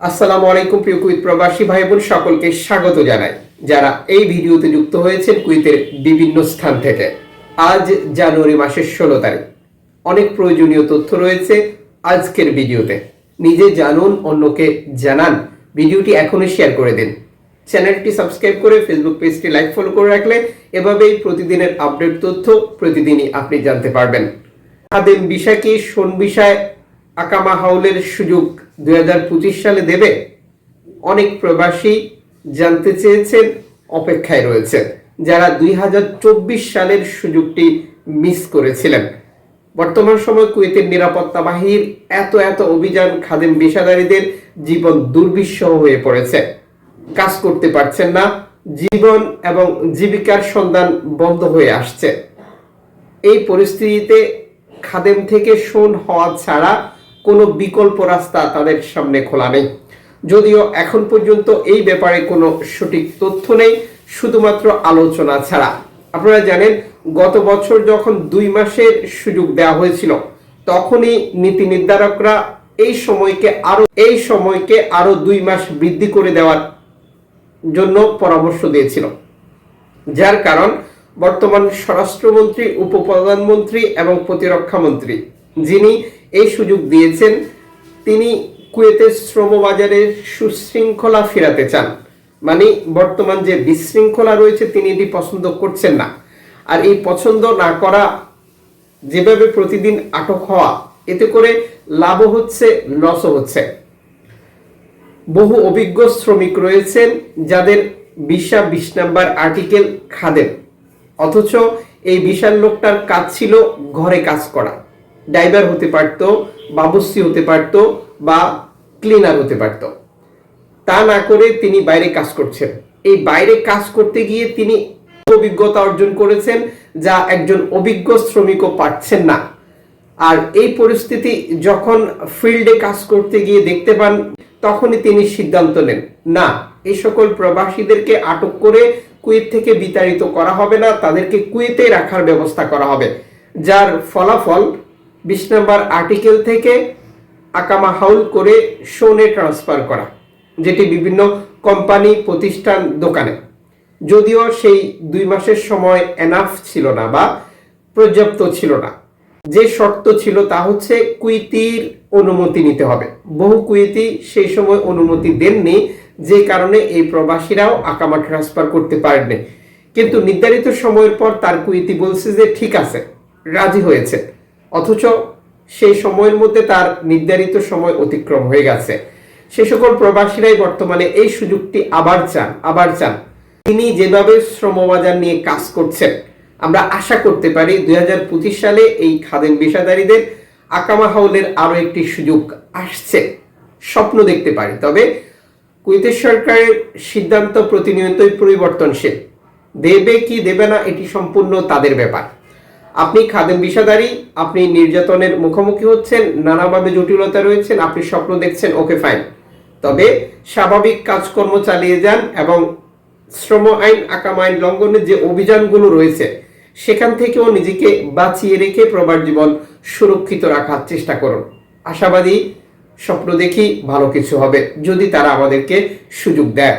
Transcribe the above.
আসসালামু আলাইকুম প্রিয় কুইত প্রবাসী ভাই বোন সকলকে স্বাগত জানাই। যারা এই ভিডিওতে যুক্ত হয়েছেন কুইতের বিভিন্ন স্থান থেকে। আজ জানুয়ারি মাসের ষোলো তারিখ। অনেক প্রয়োজনীয় তথ্য রয়েছে আজকের ভিডিওতে। নিজে জানুন, অন্যকে জানান। ভিডিওটি এখনই শেয়ার করে দিন। চ্যানেলটি সাবস্ক্রাইব করে ফেসবুক পেজটি লাইক, ফলো করে রাখলে এভাবেই প্রতিদিনের আপডেট তথ্য প্রতিদিনই আপনি জানতে পারবেন। খাদেম বিষয়কে সোন বিষয় আকামা হাউলের সুযোগ দুই হাজার পঁচিশ সালে দেবে। অনেক প্রবাসী জানতে চেয়েছেন, অপেক্ষায় রয়েছে যারা দুই হাজার চব্বিশ সালের সুযোগটি মিস করেছিলেন। বর্তমান সময় কুয়েতের নিরাপত্তা বাহিনীর এত এত অভিযান খাদেম পেশাদারীদের জীবন দুর্বিষহ হয়ে পড়েছে। কাজ করতে পারছেন না, জীবন এবং জীবিকার সন্ধান বন্ধ হয়ে আসছে। এই পরিস্থিতিতে খাদেম থেকে শোন হওয়া ছাড়া কোনো বিকল্প রাস্তা তাদের সামনে খোলা নেই। যদিও এখন পর্যন্ত এই ব্যাপারে কোনো সঠিক তথ্য নেই, শুধুমাত্র আলোচনা ছাড়া। আপনারা জানেন, গত বছর যখন দুই মাসের সুযোগ দেওয়া হয়েছিল, তখনই নীতি নির্ধারকরা এই সময়কে আরও, এই সময়কে আরও দুই মাস বৃদ্ধি করে দেওয়ার জন্য পরামর্শ দিয়েছিল। যার কারণ, বর্তমান স্বরাষ্ট্রমন্ত্রী, উপপ্রধানমন্ত্রী এবং প্রতিরক্ষা মন্ত্রী, যিনি এই সুযোগ দিয়েছেন। তিনি কুয়েতের শ্রমবাজারের সুশৃঙ্খলা ফেরাতে চান। মানে বর্তমান যে বিশৃঙ্খলা রয়েছে, তিনি এটি পছন্দ করছেন না। আর এই পছন্দ না করা, যেভাবে প্রতিদিন আটক হওয়া, এতে করে লাভও হচ্ছে, লসও হচ্ছে। বহু অভিজ্ঞ শ্রমিক রয়েছেন, যাদের বিশা বিশ নাম্বার আর্টিকেল খাদেন অথচ এই বিশাল লোকটার কাজ ছিল ঘরে কাজ করা। ড্রাইভার হতে পারত বাবুসি হতে পারত, বা ক্লিনার হতে পারত। তা না করে তিনি বাইরে কাজ করছেন। এই বাইরে কাজ করতে গিয়ে তিনি অভিজ্ঞতা অর্জন করেছেন যা একজন অভিজ্ঞ শ্রমিকও পাচ্ছেন না। আর এই পরিস্থিতি যখন ফিল্ডে কাজ করতে গিয়ে দেখতে পান, তখনই তিনি সিদ্ধান্ত নেন, না এই সকল প্রবাসীদেরকে আটক করে কুয়েত থেকে বিতাড়িত করা হবে না, তাদেরকে কুয়েতে রাখার ব্যবস্থা করা হবে। যার ফলাফল বিশ নম্বর আর্টিকেল থেকে আকামা হাউল করে শোনে ট্রান্সফার করা, যেটি বিভিন্ন কোম্পানি প্রতিষ্ঠান, দোকানে। যদিও সেই দুই মাসের সময় এনাফ ছিল না বা পর্যাপ্ত ছিল না। যে শর্ত ছিল তা হচ্ছে কুইতির অনুমতি নিতে হবে। বহু কুইতি সেই সময় অনুমতি দেননি, যে কারণে এই প্রবাসীরাও আকামা ট্রান্সফার করতে পারেননি। কিন্তু নির্ধারিত সময়ের পর তার কুইতি বলছে যে, ঠিক আছে, রাজি হয়েছে। অথচ সেই সময়ের মধ্যে তার নির্ধারিত সময় অতিক্রম হয়ে গেছে। সে সকল প্রবাসীরাই বর্তমানে এই সুযোগটি আবার চান আবার চান। তিনি যেভাবে শ্রমবাজার নিয়ে কাজ করছেন, আমরা আশা করতে পারি দুই হাজার পঁচিশ সালে এই খাদেন পেশাদারীদের আকামা হাউলের আরও একটি সুযোগ আসছে। স্বপ্ন দেখতে পারি। তবে কুয়েতের সরকারের সিদ্ধান্ত প্রতিনিয়তই পরিবর্তনশীল। দেবে কি দেবে না, এটি সম্পূর্ণ তাদের ব্যাপার। আপনি খাদেম বিষাদারি, আপনি নির্যাতনের মুখোমুখি হচ্ছেন, নানাভাবে জটিলতা রয়েছেন, আপনি স্বপ্ন দেখছেন, ওকে ফাইন। তবে স্বাভাবিক কাজকর্ম চালিয়ে যান এবং শ্রম আইন, আকাম আইন লঙ্ঘনের যে অভিযানগুলো রয়েছে, সেখান থেকেও নিজেকে বাঁচিয়ে রেখে প্রবার জীবন সুরক্ষিত রাখার চেষ্টা করুন। আশাবাদী, স্বপ্ন দেখি ভালো কিছু হবে, যদি তারা আমাদেরকে সুযোগ দেয়।